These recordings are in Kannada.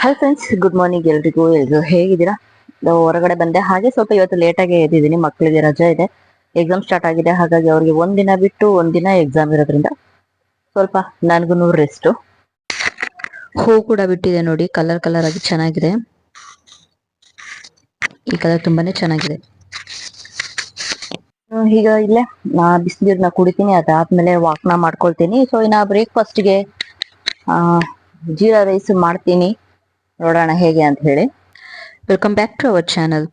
ಹಾಯ್ ಫ್ರೆಂಡ್ಸ್ ಗುಡ್ ಮಾರ್ನಿಂಗ್ ಎಲ್ರಿಗೂ. ಎಲ್ರು ಹೇಗಿದ್ದೀರಾ? ಹೊರಗಡೆ ಬಂದೆ. ಹಾಗೆ ಸ್ವಲ್ಪ ಇವತ್ತು ಲೇಟಾಗಿ ಎದ್ದಿದ್ದೀನಿ. ಮಕ್ಕಳಿಗೆ ರಜಾ ಇದೆ. ಎಕ್ಸಾಮ್ ಸ್ಟಾರ್ಟ್ ಆಗಿದೆ. ಹಾಗಾಗಿ ಅವ್ರಿಗೆ ಒಂದಿನ ಬಿಟ್ಟು ಒಂದಿನ ಎಕ್ಸಾಮ್ ಇರೋದ್ರಿಂದ ಸ್ವಲ್ಪ ನನಗೂ ರೆಸ್ಟು ಹೂ ಕೂಡ ಬಿಟ್ಟಿದೆ ನೋಡಿ. ಕಲರ್ ಕಲರ್ ಆಗಿ ಚೆನ್ನಾಗಿದೆ. ಈ ಕಲರ್ ತುಂಬಾನೇ ಚೆನ್ನಾಗಿದೆ. ಈಗ ಇಲ್ಲೇ ನಾ ಬಿಸಿನೀರ್ನ ಕುಡಿತೀನಿ. ಅದಾದ್ಮೇಲೆ ವಾಕ್ನ ಮಾಡ್ಕೊಳ್ತೀನಿ. ಸೊ ಇನ್ನ ಬ್ರೇಕ್ಫಾಸ್ಟ್ಗೆ ಜೀರಾ ರೈಸ್ ಮಾಡ್ತೀನಿ. ನೋಡೋಣ ಹೇಗೆ ಅಂತ ಹೇಳಿ. Welcome back to our channel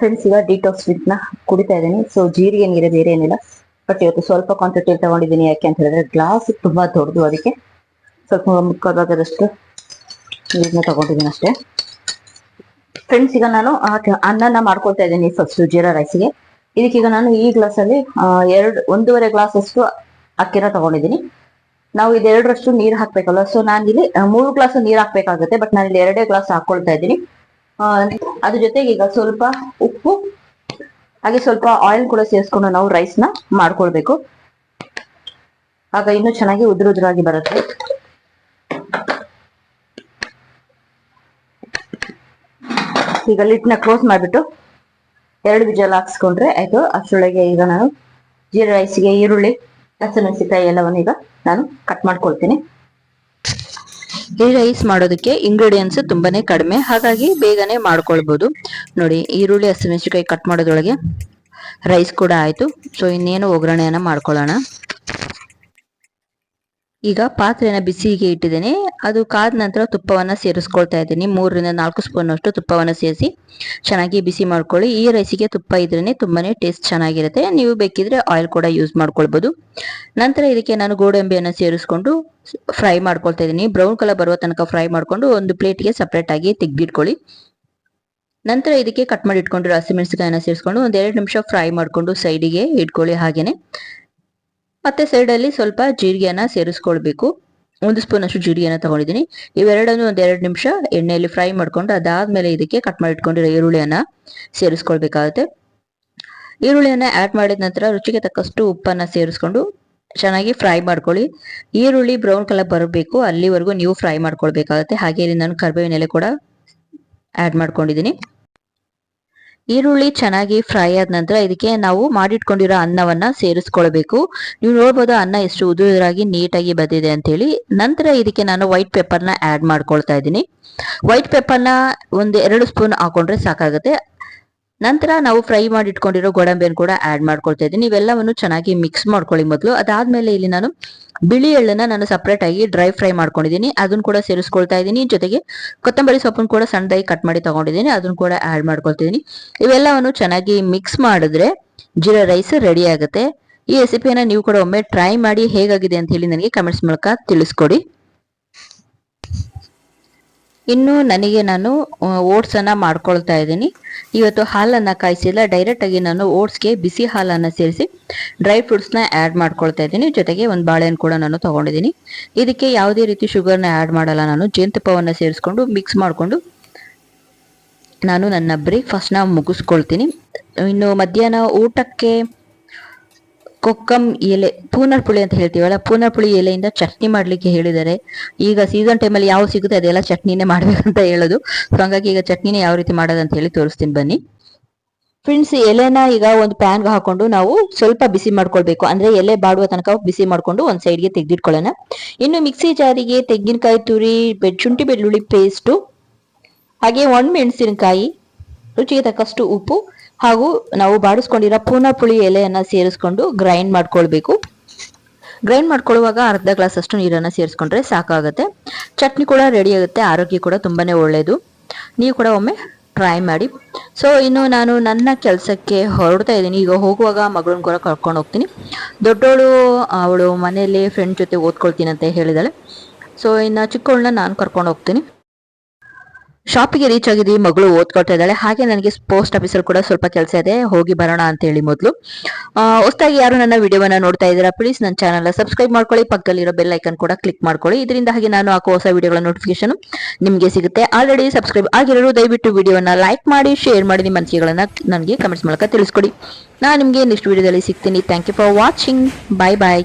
friends ಇವಾಗ ಡಿಟಾಕ್ಸ್ನ ಕುಡಿತಾ ಇದ್ದೀನಿ. ಸೊ ಜೀರಿಗೆ ನೀರು ಬೇರೆ ಏನಿಲ್ಲ. ಬಟ್ ಇವತ್ತು ಸ್ವಲ್ಪ ಕ್ವಾಂಟಿಟಿ ತಗೊಂಡಿದ್ದೀನಿ. ಯಾಕೆ ಅಂತ ಹೇಳಿದ್ರೆ ಗ್ಲಾಸ್ ತುಂಬಾ ದೊಡ್ಡದು ಅದಕ್ಕೆ. ಸ್ವಲ್ಪ ಮುಖವಾದಷ್ಟು ನೀರನ್ನ ತಗೊಂಡಿದ್ದೀನಿ ಅಷ್ಟೇ. ಫ್ರೆಂಡ್ಸ್ ಈಗ ನಾನು ಅನ್ನನ ಮಾಡ್ಕೊಳ್ತಾ ಇದ್ದೀನಿ ಫಸ್ಟ್ ಜೀರಾ ರೈಸ್ಗೆ ಇದಕ್ಕೀಗ ನಾನು ಈ ಗ್ಲಾಸ್ ಅಲ್ಲಿ ಎರಡು, ಒಂದೂವರೆ ಗ್ಲಾಸ್ ಅಷ್ಟು ಅಕ್ಕಿನ ತಗೊಂಡಿದ್ದೀನಿ. ನಾವು ಇದೆರಡರಷ್ಟು ನೀರು ಹಾಕ್ಬೇಕಲ್ಲ ಸೊ ಇಲ್ಲಿ ಮೂರು ಗ್ಲಾಸ್ ನೀರು ಹಾಕ್ಬೇಕಾಗುತ್ತೆ ಬಟ್ ನಾನು ಇಲ್ಲಿ ಎರಡೇ ಗ್ಲಾಸ್ ಹಾಕೊಳ್ತಾ ಇದ್ದೀನಿ. ಅದ್ರ ಜೊತೆಗೆ ಈಗ ಸ್ವಲ್ಪ ಉಪ್ಪು, ಹಾಗೆ ಸ್ವಲ್ಪ ಆಯಿಲ್ ಕೂಡ ಸೇರಿಸ್ಕೊಂಡು ನಾವು ರೈಸ್ನ ಮಾಡ್ಕೊಳ್ಬೇಕು. ಆಗ ಇನ್ನೂ ಚೆನ್ನಾಗಿ ಉದುರು ಉದುರಾಗಿ ಬರುತ್ತೆ. ಈಗ ಲಿಟ್ನ ಕ್ಲೋಸ್ ಮಾಡ್ಬಿಟ್ಟು ಎರಡು ವಿಜಲ್ ಹಾಕ್ಸ್ಕೊಂಡ್ರೆ ಆಯ್ತು. ಅಷ್ಟರೊಳಗೆ ಈಗ ನಾನು ಜೀರಾ ರೈಸ್ಗೆ ಈರುಳ್ಳಿ ಹಸಿಮೆಣಸಿಕಾಯಿ ಎಲ್ಲವನ್ನು ಈಗ ನಾನು ಕಟ್ ಮಾಡ್ಕೊಳ್ತೀನಿ. ಈ ರೈಸ್ ಮಾಡೋದಕ್ಕೆ ಇಂಗ್ರೀಡಿಯೆಂಟ್ಸ್ ತುಂಬಾನೇ ಕಡಿಮೆ. ಹಾಗಾಗಿ ಬೇಗನೆ ಮಾಡ್ಕೊಳ್ಬಹುದು ನೋಡಿ, ಈರುಳ್ಳಿ ಹಸಿಮೆಣಸಿಕಾಯಿ ಕಟ್ ಮಾಡೋದ್ರೊಳಗೆ ರೈಸ್ ಕೂಡ ಆಯ್ತು. ಸೊ ಇನ್ನೇನು ಒಗ್ಗರಣೆಯನ್ನ ಮಾಡ್ಕೊಳ್ಳೋಣ. ಈಗ ಪಾತ್ರೆನ ಬಿಸಿಗೆ ಇಟ್ಟಿದ್ದೇನೆ. ಅದು ಕಾದ ನಂತರ ತುಪ್ಪವನ್ನು ಸೇರಿಸ್ಕೊಳ್ತಾ ಇದ್ದೀನಿ. ಮೂರರಿಂದ ನಾಲ್ಕು ಸ್ಪೂನ್ ಅಷ್ಟು ತುಪ್ಪವನ್ನು ಸೇರಿಸಿ ಚೆನ್ನಾಗಿ ಬಿಸಿ ಮಾಡ್ಕೊಳ್ಳಿ. ಈ ರೈಸಿಗೆ ತುಪ್ಪ ಇದ್ರೇ ತುಂಬಾನೇ ಟೇಸ್ಟ್ ಚೆನ್ನಾಗಿರುತ್ತೆ. ನೀವು ಬೇಕಿದ್ರೆ ಆಯಿಲ್ ಕೂಡ ಯೂಸ್ ಮಾಡ್ಕೊಳ್ಬೋದು. ನಂತರ ಇದಕ್ಕೆ ನಾನು ಗೋಡಂಬಿಯನ್ನು ಸೇರಿಸ್ಕೊಂಡು ಫ್ರೈ ಮಾಡ್ಕೊಳ್ತಾ ಇದ್ದೀನಿ. ಬ್ರೌನ್ ಕಲರ್ ಬರುವ ತನಕ ಫ್ರೈ ಮಾಡಿಕೊಂಡು ಒಂದು ಪ್ಲೇಟ್ಗೆ ಸಪ್ರೇಟ್ ಆಗಿ ತೆಗ್ದಿಟ್ಕೊಳ್ಳಿ. ನಂತರ ಇದಕ್ಕೆ ಕಟ್ ಮಾಡಿ ಇಟ್ಕೊಂಡಿರೋ ಹಸಿಮೆಣಸಿಕಾಯನ್ನ ಸೇರಿಸ್ಕೊಂಡು ಒಂದ್ ಎರಡು ನಿಮಿಷ ಫ್ರೈ ಮಾಡಿಕೊಂಡು ಸೈಡಿಗೆ ಇಟ್ಕೊಳ್ಳಿ ಹಾಗೇನೆ. ಮತ್ತೆ ಸೈಡ್ ಅಲ್ಲಿ ಸ್ವಲ್ಪ ಜೀರಿಗೆಯನ್ನ ಸೇರಿಸ್ಕೊಳ್ಬೇಕು. ಒಂದು ಸ್ಪೂನ್ ಅಷ್ಟು ಜೀರಿಗೆಯನ್ನ ತಗೊಂಡಿದ್ದೀನಿ. ಇವೆರಡನ್ನು ಒಂದ್ ಎರಡು ನಿಮಿಷ ಎಣ್ಣೆಯಲ್ಲಿ ಫ್ರೈ ಮಾಡ್ಕೊಂಡು ಅದಾದ್ಮೇಲೆ ಇದಕ್ಕೆ ಕಟ್ ಮಾಡಿ ಇಟ್ಕೊಂಡಿರೋ ಈರುಳ್ಳಿಯನ್ನ ಸೇರಿಸ್ಕೊಳ್ಬೇಕಾಗುತ್ತೆ. ಈರುಳ್ಳಿಯನ್ನ ಆಡ್ ಮಾಡಿದ ನಂತರ ರುಚಿಗೆ ತಕ್ಕಷ್ಟು ಉಪ್ಪನ್ನ ಸೇರಿಸ್ಕೊಂಡು ಚೆನ್ನಾಗಿ ಫ್ರೈ ಮಾಡ್ಕೊಳ್ಳಿ. ಈರುಳ್ಳಿ ಬ್ರೌನ್ ಕಲರ್ ಬರಬೇಕು. ಅಲ್ಲಿವರೆಗೂ ನೀವು ಫ್ರೈ ಮಾಡ್ಕೊಳ್ಬೇಕಾಗುತ್ತೆ. ಹಾಗೆ ಇಲ್ಲಿ ನಾನು ಕರ್ಬೇವಿನ ಎಲೆ ಕೂಡ ಆಡ್ ಮಾಡ್ಕೊಂಡಿದ್ದೀನಿ. ಈರುಳ್ಳಿ ಚೆನ್ನಾಗಿ ಫ್ರೈ ಆದ ನಂತರ ಇದಕ್ಕೆ ನಾವು ಮಾಡಿಟ್ಕೊಂಡಿರೋ ಅನ್ನವನ್ನ ಸೇರಿಸ್ಕೊಳ್ಬೇಕು. ನೀವು ನೋಡ್ಬೋದು ಅನ್ನ ಎಷ್ಟು ಉದುರಾಗಿ ನೀಟಾಗಿ ಬಂದಿದೆ ಅಂತ ಹೇಳಿ ನಂತರ ಇದಕ್ಕೆ ನಾನು ವೈಟ್ ಪೆಪ್ಪರ್ನ ಆಡ್ ಮಾಡ್ಕೊಳ್ತಾ ಇದ್ದೀನಿ. ವೈಟ್ ಪೆಪ್ಪರ್ನ ಒಂದು ಎರಡು ಸ್ಪೂನ್ ಹಾಕೊಂಡ್ರೆ ಸಾಕಾಗುತ್ತೆ. ನಂತರ ನಾವು ಫ್ರೈ ಮಾಡಿ ಇಟ್ಕೊಂಡಿರೋ ಗೋಡಂಬಿಯನ್ನು ಕೂಡ ಆಡ್ ಮಾಡ್ಕೊಳ್ತಾ ಇದ್ದೀನಿ. ಇವೆಲ್ಲವನ್ನು ಚೆನ್ನಾಗಿ ಮಿಕ್ಸ್ ಮಾಡ್ಕೊಳ್ಳಿ ಮೊದಲು. ಅದಾದ್ಮೇಲೆ ಇಲ್ಲಿ ನಾನು ಬಿಳಿ ಎಳ್ಳನ್ನ ನಾನು ಸಪ್ರೇಟ್ ಆಗಿ ಡ್ರೈ ಫ್ರೈ ಮಾಡ್ಕೊಂಡಿದ್ದೀನಿ. ಅದನ್ನು ಕೂಡ ಸೇರಿಸ್ಕೊಳ್ತಾ ಇದ್ದೀನಿ. ಜೊತೆಗೆ ಕೊತ್ತಂಬರಿ ಸೊಪ್ಪನ್ನು ಕೂಡ ಸಣ್ಣದಾಗಿ ಕಟ್ ಮಾಡಿ ತಗೊಂಡಿದ್ದೀನಿ. ಅದನ್ನು ಕೂಡ ಆಡ್ ಮಾಡ್ಕೊಳ್ತಿದ್ದೀನಿ ಇವೆಲ್ಲವನ್ನು ಚೆನ್ನಾಗಿ ಮಿಕ್ಸ್ ಮಾಡಿದ್ರೆ ಜೀರಾ ರೈಸ್ ರೆಡಿ ಆಗುತ್ತೆ. ಈ ರೆಸಿಪಿಯನ್ನು ನೀವು ಕೂಡ ಒಮ್ಮೆ ಟ್ರೈ ಮಾಡಿ ಹೇಗಾಗಿದೆ ಅಂತ ಹೇಳಿ ನನಗೆ ಕಮೆಂಟ್ಸ್ ಮೂಲಕ ತಿಳಿಸ್ಕೊಡಿ. ಇನ್ನು ನನಗೆ ನಾನು ಓಟ್ಸ್ ಅನ್ನ ಮಾಡ್ಕೊಳ್ತಾ ಇದ್ದೀನಿ. ಇವತ್ತು ಹಾಲನ್ನ ಕಾಯಿಸಿಲ್ಲ. ಡೈರೆಕ್ಟ್ ಆಗಿ ನಾನು ಓಟ್ಸ್ಗೆ ಬಿಸಿ ಹಾಲನ್ನ ಸೇರಿಸಿ ಡ್ರೈ ಫ್ರೂಟ್ಸ್ನ ಆಡ್ ಮಾಡ್ಕೊಳ್ತಾ ಇದ್ದೀನಿ. ಜೊತೆಗೆ ಒಂದು ಬಾಳೆಹಣ್ಣು ಕೂಡ ನಾನು ತಗೊಂಡಿದ್ದೀನಿ. ಇದಕ್ಕೆ ಯಾವುದೇ ರೀತಿ ಶುಗರ್ನ ಆಡ್ ಮಾಡಲ್ಲ ನಾನು. ಜೇನುತುಪ್ಪವನ್ನು ಸೇರಿಸ್ಕೊಂಡು ಮಿಕ್ಸ್ ಮಾಡಿಕೊಂಡು ನಾನು ನನ್ನ ಬ್ರೇಕ್ಫಾಸ್ಟ್ನ ಮುಗಿಸ್ಕೊಳ್ತೀನಿ. ಇನ್ನು ಮಧ್ಯಾಹ್ನ ಊಟಕ್ಕೆ ಕೊಕ್ಕಂ ಎಲೆ, ಪೂನರ್ ಪುಳಿ ಅಂತ ಹೇಳ್ತೀವಲ್ಲ, ಪೂನರ್ ಪುಳಿ ಎಲೆಯಿಂದ ಚಟ್ನಿ ಮಾಡ್ಲಿಕ್ಕೆ ಹೇಳಿದ್ದಾರೆ. ಈಗ ಸೀಸನ್ ಟೈಮಲ್ಲಿ ಯಾವ ಸಿಗುತ್ತೆ ಅದೆಲ್ಲ ಚಟ್ನಿನೇ ಮಾಡ್ಬೇಕಂತ ಹೇಳೋದು. ಸೊ ಹಂಗಾಗಿ ಈಗ ಚಟ್ನಿನೇ ಯಾವ ರೀತಿ ಮಾಡೋದು ಅಂತ ಹೇಳಿ ತೋರಿಸ್ತೀನಿ ಬನ್ನಿ. ಫ್ರೆಂಡ್ಸ್ ಎಲೆನ ಈಗ ಒಂದು ಪ್ಯಾನ್ಗೆ ಹಾಕೊಂಡು ನಾವು ಸ್ವಲ್ಪ ಬಿಸಿ ಮಾಡ್ಕೊಳ್ಬೇಕು. ಅಂದ್ರೆ ಎಲೆ ಬಾಡುವ ತನಕ ಬಿಸಿ ಮಾಡ್ಕೊಂಡು ಒಂದ್ ಸೈಡ್ಗೆ ತೆಗೆದಿಟ್ಕೊಳ್ಳೋಣ. ಇನ್ನು ಮಿಕ್ಸಿ ಜಾರಿಗೆ ತೆಂಗಿನಕಾಯಿ ತುರಿ ಶುಂಠಿ ಬೆಳ್ಳುಳ್ಳಿ ಪೇಸ್ಟು ಹಾಗೆ ಒಣ ಮೆಣಸಿನಕಾಯಿ, ರುಚಿಗೆ ತಕ್ಕಷ್ಟು ಉಪ್ಪು ಹಾಗೂ ನಾವು ಬಾಡಿಸ್ಕೊಂಡಿರೋ ಪೂನ ಪುಳಿ ಎಲೆಯನ್ನು ಸೇರಿಸ್ಕೊಂಡು ಗ್ರೈಂಡ್ ಮಾಡ್ಕೊಳ್ಬೇಕು. ಗ್ರೈಂಡ್ ಮಾಡ್ಕೊಳ್ಳುವಾಗ ಅರ್ಧ ಗ್ಲಾಸ್ ಅಷ್ಟು ನೀರನ್ನು ಸೇರಿಸ್ಕೊಂಡ್ರೆ ಸಾಕಾಗುತ್ತೆ. ಚಟ್ನಿ ಕೂಡ ರೆಡಿ ಆಗುತ್ತೆ, ಆರೋಗ್ಯ ಕೂಡ ತುಂಬಾನೇ ಒಳ್ಳೆಯದು ನೀವು ಕೂಡ ಒಮ್ಮೆ ಟ್ರೈ ಮಾಡಿ. ಸೊ ಇನ್ನು ನಾನು ನನ್ನ ಕೆಲಸಕ್ಕೆ ಹೊರಡ್ತಾ ಇದ್ದೀನಿ. ಈಗ ಹೋಗುವಾಗ ಮಗಳನ್ನ ಕೂಡ ಕರ್ಕೊಂಡು ಹೋಗ್ತೀನಿ. ದೊಡ್ಡವಳು ಅವಳು ಮನೆಯಲ್ಲಿ ಫ್ರೆಂಡ್ ಜೊತೆ ಓದ್ಕೊಳ್ತೀನಿ ಅಂತ ಹೇಳಿದಾಳೆ. ಸೊ ಇನ್ನು ಚಿಕ್ಕವಳನ್ನ ನಾನು ಕರ್ಕೊಂಡು ಹೋಗ್ತೀನಿ. ಶಾಪಿಗೆ ರೀಚ್ ಆಗಿದ್ದೀವಿ ಮಗಳು ಓದ್ಕೊಳ್ತಾ ಇದ್ದಾಳೆ. ಹಾಗೆ ನನಗೆ ಪೋಸ್ಟ್ ಆಫೀಸಲ್ಲಿ ಕೂಡ ಸ್ವಲ್ಪ ಕೆಲಸ ಇದೆ. ಹೋಗಿ ಬರೋಣ ಅಂತ ಹೇಳಿ ಮೊದಲು. ಹೊಸದಾಗಿ ಯಾರು ನನ್ನ ವಿಡಿಯೋವನ್ನ ನೋಡ್ತಾ ಇದ್ದೀರಾ ಪ್ಲೀಸ್ ನನ್ನ ಚಾನಲ್ನ ಸಬ್ಸ್ಕ್ರೈಬ್ ಮಾಡ್ಕೊಳ್ಳಿ. ಪಕ್ಕದಲ್ಲಿರೋ ಬೆಲ್ ಐಕನ್ ಕೂಡ ಕ್ಲಿಕ್ ಮಾಡ್ಕೊಳ್ಳಿ. ಇದರಿಂದ ಹಾಗೆ ನಾನು ಹಾಕೋ ಹೊಸ ವಿಡಿಯೋಗಳ ನೋಟಿಫಿಕೇಶನ್ ನಿಮಗೆ ಸಿಗುತ್ತೆ. ಆಲ್ರೆಡಿ ಸಬ್ಸ್ಕ್ರೈಬ್ ಆಗಿರೋರು ದಯವಿಟ್ಟು ವಿಡಿಯೋನ ಲೈಕ್ ಮಾಡಿ ಶೇರ್ ಮಾಡಿ, ನಿಮ್ಮ ಅನಿಸಿಕೆಗಳನ್ನ ನನಗೆ ಕಮೆಂಟ್ಸ್ ಮೂಲಕ ತಿಳಿಸ್ಕೊಡಿ. ನಾನು ನಿಮಗೆ ನೆಕ್ಸ್ಟ್ ವಿಡಿಯೋದಲ್ಲಿ ಸಿಗ್ತೀನಿ. Thank you for watching bye bye